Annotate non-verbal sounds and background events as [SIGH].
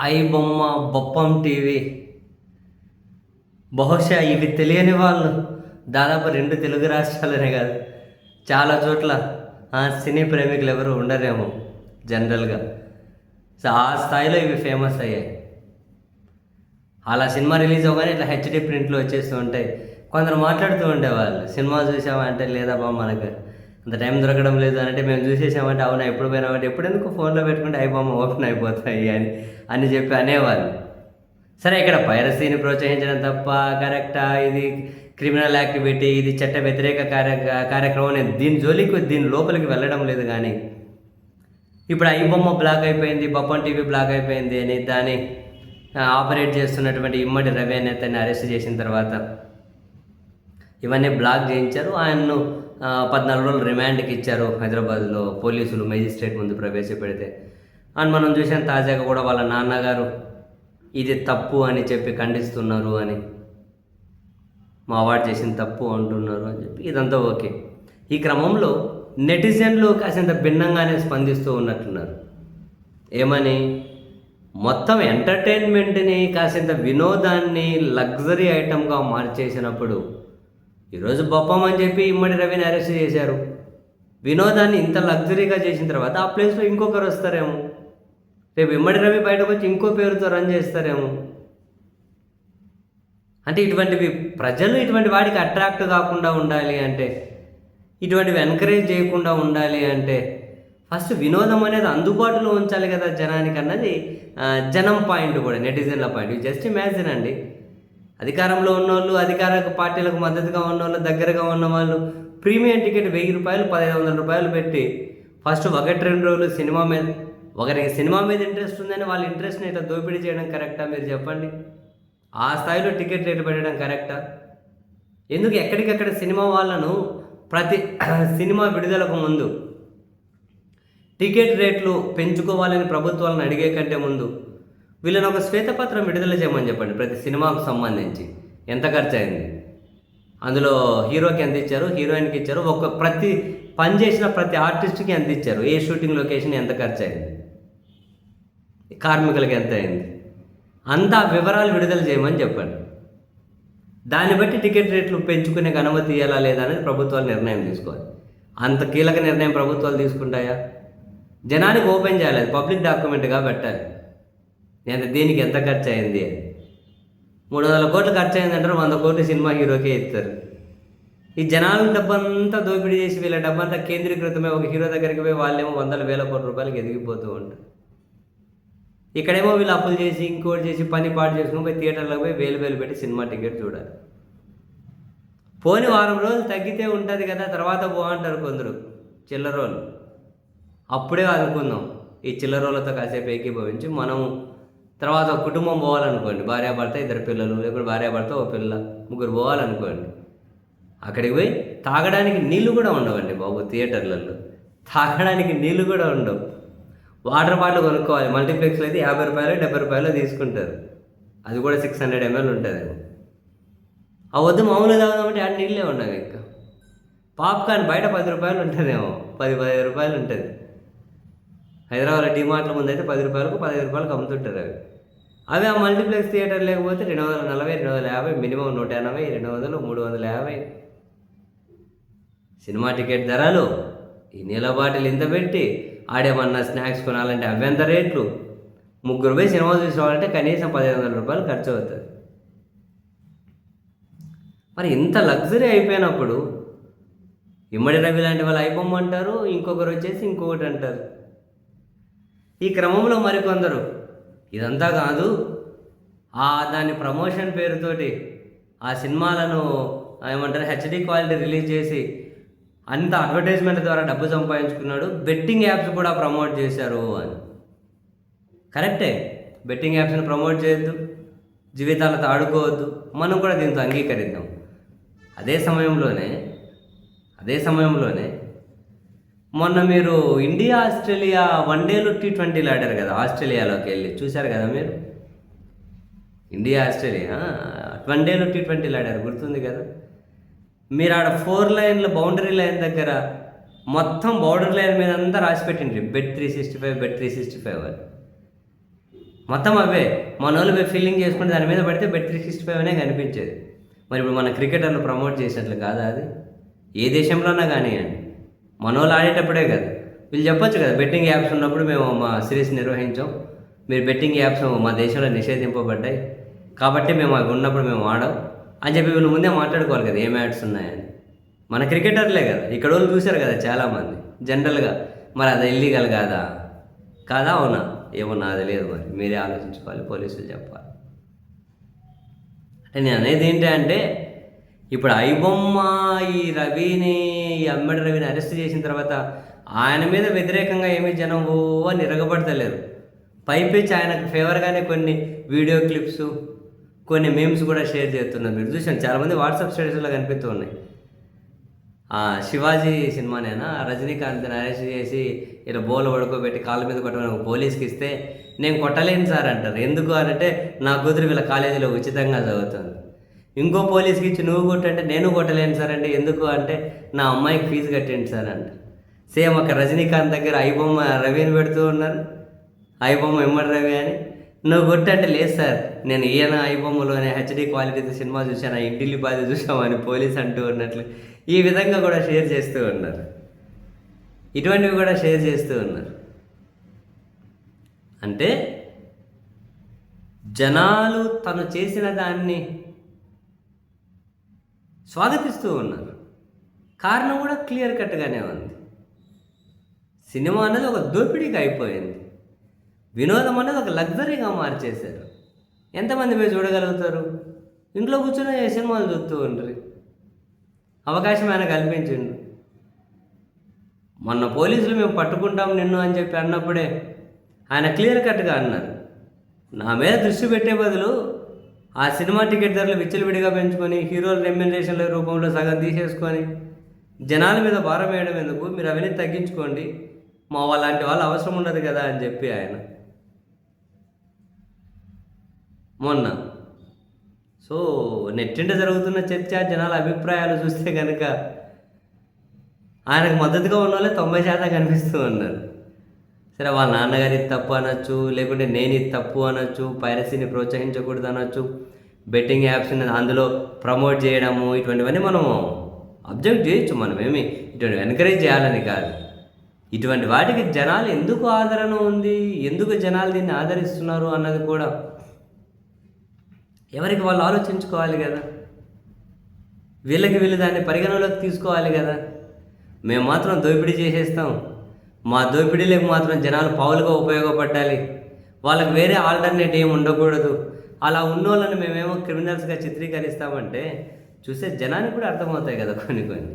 I బొమ్మ బొప్పం TV. బహుశా ఇవి తెలియని వాళ్ళు దాదాపు రెండు తెలుగు రాష్ట్రాలనే కాదు చాలా చోట్ల సినీ ప్రేమికులు ఎవరు ఉండరేమో జనరల్గా. సో ఆ స్థాయిలో ఇవి ఫేమస్ అయ్యాయి. అలా సినిమా రిలీజ్ అవ్వగానే ఇట్లా హెచ్డి ప్రింట్లు వచ్చేస్తూ ఉంటాయి. కొందరు మాట్లాడుతూ ఉండేవాళ్ళు సినిమా చూసామంటే లేదా బా మనకు అంత టైం దొరకడం లేదు అంటే మేము చూసేసామంటే అవునా ఎప్పుడు పోయినామంటే ఎప్పుడు ఎందుకు ఫోన్లో పెట్టుకుంటే అయిపోమ్మ ఓపెన్ అయిపోతాయి అని అని చెప్పి అనేవాళ్ళు. సరే ఇక్కడ పైరసీని ప్రోత్సహించడం తప్ప కరెక్టా? ఇది క్రిమినల్ యాక్టివిటీ ఇది చట్ట వ్యతిరేక కార్య కార్యక్రమం నేను దీని జోలికి దీని లోపలికి వెళ్ళడం లేదు కానీ ఇప్పుడు ఐ బొమ్మ బ్లాక్ అయిపోయింది బొప్పన్ టీవీ బ్లాక్ అయిపోయింది అని దాన్ని ఆపరేట్ చేస్తున్నటువంటి ఇమ్మడి రవి అనే అతన్ని అరెస్ట్ చేసిన తర్వాత ఇవన్నీ బ్లాక్ చేయించారు. ఆయన్ను పద్నాలుగు రోజులు రిమాండ్కి ఇచ్చారు హైదరాబాద్లో పోలీసులు మేజిస్ట్రేట్ ముందు ప్రవేశపెడితే. అండ్ మనం చూసాం తాజాగా కూడా వాళ్ళ నాన్నగారు ఇది తప్పు అని చెప్పి ఖండిస్తున్నారు అని. మా అవార్డు చేసిన తప్పు అంటున్నారు అని చెప్పి ఇదంతా ఓకే. ఈ క్రమంలో నెటిజన్లు కాసింత భిన్నంగానే స్పందిస్తూ ఉన్నట్టున్నారు. ఏమని? మొత్తం ఎంటర్టైన్మెంట్ని కాసింత వినోదాన్ని లగ్జరీ ఐటమ్గా మార్చేసినప్పుడు ఈరోజు బొప్పం అని చెప్పి ఇమ్మడి రవిని అరెస్ట్ చేశారు. వినోదాన్ని ఇంత లగ్జరీగా చేసిన తర్వాత ఆ ప్లేస్లో ఇంకొకరు వస్తారేమో. రేపు ఇమ్మడి రవి బయటకు వచ్చి ఇంకో పేరుతో రన్ చేస్తారేమో. అంటే ఇటువంటివి ప్రజలు ఇటువంటి వాడికి అట్రాక్ట్ కాకుండా ఉండాలి అంటే ఇటువంటివి ఎంకరేజ్ చేయకుండా ఉండాలి అంటే ఫస్ట్ వినోదం అనేది అందుబాటులో ఉంచాలి కదా జనానికి అన్నది జనం పాయింట్ కూడా నెటిజన్ల పాయింట్ జస్ట్ ఇమాజిన్ అండి అధికారంలో ఉన్నోళ్ళు అధికార పార్టీలకు మద్దతుగా ఉన్నోళ్ళు దగ్గరగా ఉన్న వాళ్ళు ప్రీమియం టికెట్ వెయ్యి రూపాయలు పదిహేను వందల రూపాయలు పెట్టి ఫస్ట్ ఒకటి రెండు రోజులు సినిమా మీద ఒకరికి సినిమా మీద ఇంట్రెస్ట్ ఉందని వాళ్ళ ఇంట్రెస్ట్ని ఇట్లా దోపిడీ చేయడం కరెక్టా మీరు చెప్పండి? ఆ స్థాయిలో టికెట్ రేటు పెట్టడం కరెక్టా ఎందుకు ఎక్కడికక్కడ సినిమా వాళ్ళను ప్రతి [CLEARS THROAT] సినిమా విడుదలకు ముందు టికెట్ రేట్లు పెంచుకోవాలని ప్రభుత్వాలను అడిగే కంటే ముందు వీళ్ళని ఒక శ్వేతపత్రం విడుదల చేయమని చెప్పండి ప్రతి సినిమాకు సంబంధించి. ఎంత ఖర్చు అయింది అందులో హీరోకి ఎంత ఇచ్చారు హీరోయిన్కి ఇచ్చారు ఒక ప్రతి పని చేసిన ప్రతి ఆర్టిస్ట్కి ఎంత ఇచ్చారు ఏ షూటింగ్ లొకేషన్ ఎంత ఖర్చు అయింది కార్మికులకి ఎంత అయింది అంతా వివరాలు విడుదల చేయమని చెప్పండి. దాన్ని బట్టి టికెట్ రేట్లు పెంచుకునే అనుమతి ఇవ్వాలా లేదా అనేది ప్రభుత్వాలు నిర్ణయం తీసుకోవాలి. అంత కీలక నిర్ణయం ప్రభుత్వాలు తీసుకుంటాయా? జనానికి ఓపెన్ చేయాలి పబ్లిక్ డాక్యుమెంట్గా పెట్టాలి. నేను దీనికి ఎంత ఖర్చు అయింది మూడు వందల కోట్లు ఖర్చు అయిందంటారు వంద కోట్లు సినిమా హీరోకే ఇస్తారు. ఈ జనాల డబ్బంతా దోపిడీ చేసి వీళ్ళ డబ్బంతా కేంద్రీకృతమే ఒక హీరో దగ్గరికి పోయి వాళ్ళేమో వందల వేల కోట్ల రూపాయలకి ఎదిగిపోతూ ఉంటారు. ఇక్కడేమో వీళ్ళు అప్పులు చేసి ఇంకోటి చేసి పని పాటు చేసుకుని పోయి థియేటర్లకు పోయి వేలు వేలు పెట్టి సినిమా టికెట్ చూడాలి. పోని వారం రోజులు తగ్గితే ఉంటుంది కదా తర్వాత బాగుంటారు కొందరు చిల్లరోలు అప్పుడే అనుకుందాం ఈ చిల్లరోలతో కాసేపు ఏకీభవించి మనం తర్వాత ఒక కుటుంబం పోవాలనుకోండి భార్యాభర్త ఇద్దరు పిల్లలు లేకపోతే భార్యాభర్త ఓ పిల్ల ముగ్గురు పోవాలనుకోండి అక్కడికి పోయి తాగడానికి నీళ్ళు కూడా ఉండవండి బాబు థియేటర్లలో. తాగడానికి నీళ్ళు కూడా ఉండవు. వాటర్ బాటిల్ కొనుక్కోవాలి మల్టీప్లెక్స్లో అయితే యాభై రూపాయలు డెబ్బై రూపాయలు తీసుకుంటారు. అది కూడా సిక్స్ హండ్రెడ్ ఎంఎల్ ఉంటుంది ఆ వద్దు మామూలుగా తాగుదామంటే ఆడ నీళ్ళే ఉండవు ఇంకా. పాప్కార్న్ బయట పది రూపాయలు ఉంటుందేమో పది పదిహేను రూపాయలు ఉంటుంది. హైదరాబాద్ డిమార్ట్ల ముందు అయితే పది రూపాయలకు పదిహేను రూపాయలకు అమ్ముతుంటారు అవి. అవి ఆ మల్టీప్లెక్స్ థియేటర్ లేకపోతే రెండు వందల నలభై రెండు వందల యాభై మినిమం నూట ఎనభై రెండు వందలు మూడు వందల యాభై. సినిమా టికెట్ ధరలు ఈ నీళ్ళ బాటిల్ ఇంత పెట్టి ఆడేమన్నా స్నాక్స్ కొనాలంటే అవి రేట్లు? ముగ్గురు పోయి సినిమా చూసుకోవాలంటే కనీసం పదిహేను వందల రూపాయలు ఖర్చు అవుతుంది. మరి ఇంత లగ్జరీ అయిపోయినప్పుడు ఇమ్మడి రవి లాంటి వాళ్ళు అయిపోమంటారు ఇంకొకరు వచ్చేసి ఇంకొకటి అంటారు. ఈ క్రమంలో మరికొందరు ఇదంతా కాదు. ఆ దాని ప్రమోషన్ పేరుతోటి ఆ సినిమాలను ఏమంటారు హెచ్డి క్వాలిటీ రిలీజ్ చేసి అంత అడ్వర్టైజ్మెంట్ ద్వారా డబ్బు సంపాదించుకున్నాడు. బెట్టింగ్ యాప్స్ కూడా ప్రమోట్ చేశారు అని. కరెక్టే. బెట్టింగ్ యాప్స్ని ప్రమోట్ చేయొద్దు. జీవితాలతో ఆడుకోవద్దు మనం కూడా దీంతో అంగీకరిద్దాం. అదే సమయంలోనే అదే సమయంలోనే మొన్న మీరు ఇండియా ఆస్ట్రేలియా వన్ డేలో టీ ట్వంటీలు ఆడారు కదా ఆస్ట్రేలియాలోకి వెళ్ళి. చూశారు కదా మీరు? ఇండియా ఆస్ట్రేలియా వన్ డేలో టీ ట్వంటీలు ఆడారు గుర్తుంది కదా? మీరు ఆడ ఫోర్ లైన్ల బౌండరీ లైన్ దగ్గర మొత్తం బౌండరీ లైన్ మీద అంతా రాసి పెట్టిండ్రి. Bet three sixty five bet three sixty five అని. మొత్తం అవే. మన వాళ్ళు పోయి ఫీలింగ్ చేసుకుంటే దాని మీద పడితే బెట్ త్రీ సిక్స్టీ ఫైవ్ అనే కనిపించేది. మరి ఇప్పుడు మన క్రికెటర్లు ప్రమోట్ చేసినట్లు కాదా అది? ఏ దేశంలోనా కానివ్వండి. మన వాళ్ళు ఆడేటప్పుడే కదా. వీళ్ళు చెప్పొచ్చు కదా బెట్టింగ్ యాప్స్ ఉన్నప్పుడు మేము మా సిరీస్ నిర్వహించాం. మీరు బెట్టింగ్ యాప్స్ మా దేశంలో నిషేధింపబడ్డాయి. కాబట్టి మేము అవి ఉన్నప్పుడు మేము ఆడాం అని చెప్పి వీళ్ళు ముందే మాట్లాడుకోవాలి కదా ఏం యాడ్స్ ఉన్నాయని. మన క్రికెటర్లే కదా ఇక్కడ వాళ్ళు చూశారు కదా చాలామంది. జనరల్గా మరి అది ఇల్లీగల్ కాదా? కాదా అవునా? ఏమో నాకు తెలియదు మరి మీరే ఆలోచించుకోవాలి పోలీసులు చెప్పాలి. అంటే నేను అనేది ఏంటంటే అంటే ఇప్పుడు ఐబొమ్మ ఈ రవిని ఈ అమ్మడి రవిని అరెస్ట్ చేసిన తర్వాత ఆయన మీద వ్యతిరేకంగా ఏమీ జనం ఓ అని ఇరగబడతలేరు పైపించి ఆయనకు ఫేవర్గానే కొన్ని వీడియో క్లిప్స్ కొన్ని మేమ్స్ కూడా షేర్ చేస్తున్నారు. మీరు చూసాను చాలామంది వాట్సాప్ స్టేటస్లో కనిపిస్తూ ఉన్నాయి. ఆ శివాజీ సినిమానేనా? రజనీకాంత్ని అరెస్ట్ చేసి ఇలా బోల పడుకోబెట్టి కాళ్ళ మీద పట్టుకొని ఒక పోలీస్కి ఇస్తే నేను కొట్టలేను సార్ అంటారు. ఎందుకు అని అంటే నా కూతురు వీళ్ళ కాలేజీలో ఉచితంగా చదువుతుంది. ఇంకో పోలీస్కి ఇచ్చి నువ్వు కొట్టంటే నేను కొట్టలేను సార్ అంటే ఎందుకు అంటే నా అమ్మాయికి ఫీజు కట్టండి సార్ అంట. సేమ్ ఒక రజనీకాంత్ దగ్గర ఐబొమ్మ రవిని పెడుతూ ఉన్నారు. ఐబొమ్మ ఎమ్మడి రవి అని. నువ్వు కొట్టంటే లేదు సార్. నేను ఈయన ఐబొమ్మలోనే హెచ్డి క్వాలిటీతో సినిమా చూశాను. ఆ ఇంటిల్లి బాధ చూసామని పోలీస్ అంటూ ఉన్నట్లు ఈ విధంగా కూడా షేర్ చేస్తూ ఉన్నారు. ఇటువంటివి కూడా షేర్ చేస్తూ ఉన్నారు. అంటే జనాలు తను చేసిన దాన్ని స్వాగతిస్తూ ఉన్నారు. కారణం కూడా క్లియర్ కట్గానే ఉంది. సినిమా అనేది ఒక దోపిడీగా అయిపోయింది. వినోదం అనేది ఒక లగ్జరీగా మార్చేశారు. ఎంతమంది మీరు చూడగలుగుతారు? ఇంట్లో కూర్చొని ఏ సినిమాలు చూస్తూ ఉంటారు అవకాశం ఆయన కల్పించిండు మొన్న పోలీసులు మేము పట్టుకుంటాం నిన్ను అని చెప్పి అన్నప్పుడే ఆయన క్లియర్ కట్గా అన్నారు. నా మీద దృష్టి పెట్టే బదులు ఆ సినిమా టికెట్ ధరలు విచ్చలవిడిగా పెంచుకొని హీరోల రెమ్యునరేషన్ల రూపంలో సగం తీసేసుకొని జనాల మీద భారం వేయడం ఎందుకు? మీరు అవన్నీ తగ్గించుకోండి. మా వాళ్ళంటి వాళ్ళు అవసరం ఉండదు కదా అని చెప్పి ఆయన. మొన్న. సో నెట్టింట జరుగుతున్న చర్చ జనాల అభిప్రాయాలు చూస్తే కనుక ఆయనకు మద్దతుగా ఉన్న వాళ్ళే తొంభై శాతం కనిపిస్తూ ఉన్నారు. సరే వాళ్ళ నాన్నగారి ఇది తప్పు అనొచ్చు లేకుంటే నేను ఇది తప్పు అనొచ్చు పైరసీని ప్రోత్సహించకూడదు అనొచ్చు బెట్టింగ్ యాప్స్ అందులో ప్రమోట్ చేయడము ఇటువంటివన్నీ మనం అబ్జెక్ట్ చేయొచ్చు మనం ఏమి ఇటువంటి ఎంకరేజ్ చేయాలని కాదు. ఇటువంటి వాటికి జనాలు ఎందుకు ఆదరణ ఉంది? ఎందుకు జనాలు దీన్ని ఆదరిస్తున్నారు అన్నది కూడా ఎవరికి వాళ్ళు ఆలోచించుకోవాలి కదా? వీళ్ళకి వీళ్ళు దాన్ని పరిగణలోకి తీసుకోవాలి కదా? మేము మాత్రం దోపిడీ చేసేస్తాం. మా దోపిడీలకు మాత్రం జనాలు పావులుగా ఉపయోగపడాలి వాళ్ళకి వేరే ఆల్టర్నేట్ ఏమి ఉండకూడదు. అలా ఉన్నోళ్ళని మేమేమో క్రిమినల్స్గా చిత్రీకరిస్తామంటే చూసే జనానికి కూడా అర్థమవుతాయి కదా కొన్ని కొన్ని.